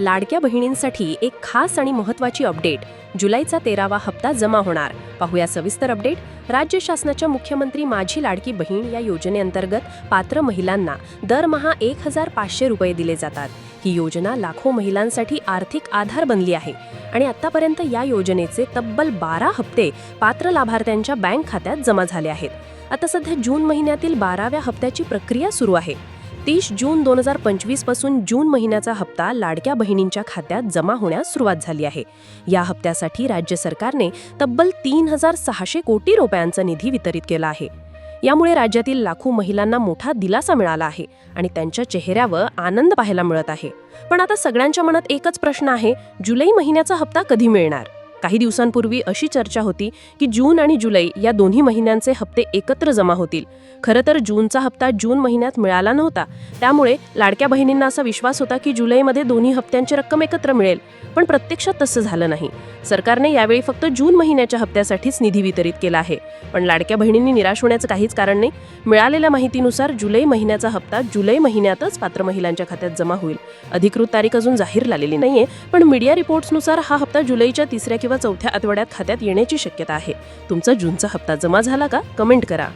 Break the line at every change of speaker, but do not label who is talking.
लाडक्या बहिणींसाठी एक खास आणि महत्त्वाची अपडेट. जुलैचा तेरावा हप्ता जमा होणार. पाहूया सविस्तर अपडेट. राज्य शासनाच्या मुख्यमंत्री माझी लाडकी बहीण या योजनेअंतर्गत पात्र महिलांना दरमहा एक हजार पाचशे रुपये दिले जातात. ही योजना लाखो महिलांसाठी आर्थिक आधार बनली आहे आणि आतापर्यंत या योजनेचे तब्बल बारा हप्ते पात्र लाभार्थ्यांच्या बँक खात्यात जमा झाले आहेत. आता सध्या जून महिन्यातील बाराव्या हप्त्याची प्रक्रिया सुरू आहे. तीस जून दोन हजार पंचवीसपासून जून महिन्याचा हप्ता लाडक्या बहिणींच्या खात्यात जमा होण्यास सुरुवात झाली आहे. या हप्त्यासाठी राज्य सरकारने तब्बल तीन हजार सहाशे कोटी रुपयांचा निधी वितरित केला आहे. यामुळे राज्यातील लाखो महिलांना मोठा दिलासा मिळाला आहे आणि त्यांच्या चेहऱ्यावर आनंद पाहायला मिळत आहे. पण आता सगळ्यांच्या मनात एकच प्रश्न आहे जुलै महिन्याचा हप्ता कधी मिळणार? काही दिवसांपूर्वी अशी चर्चा होती की जून आणि जुलै या दोन्ही महिन्यांचे हप्ते एकत्र जमा होतील. खरं तर जूनचा हप्ता जून महिन्यात मिळाला नव्हता. त्यामुळे लाडक्या बहिणींना असा विश्वास होता की जुलैमध्ये दोन्ही हप्त्यांची रक्कम एकत्र मिळेल. पण प्रत्यक्षात तसं झालं नाही. सरकारने यावेळी फक्त जून महिन्याच्या हप्त्यासाठीच निधी वितरित केला आहे. पण लाडक्या बहिणींनी निराश होण्याचं काहीच कारण नाही. मिळालेल्या माहितीनुसार जुलै महिन्याचा हप्ता जुलै महिन्यातच पात्र महिलांच्या खात्यात जमा होईल. अधिकृत तारीख अजून जाहीर झालेली नाहीये पण मीडिया रिपोर्ट्सनुसार हा हप्ता जुलैच्या तिसऱ्या किंवा चौथ्या आठवड्यात खात्यात येण्याची शक्यता आहे. तुमचा जूनचा हप्ता जमा झाला का? कमेंट करा.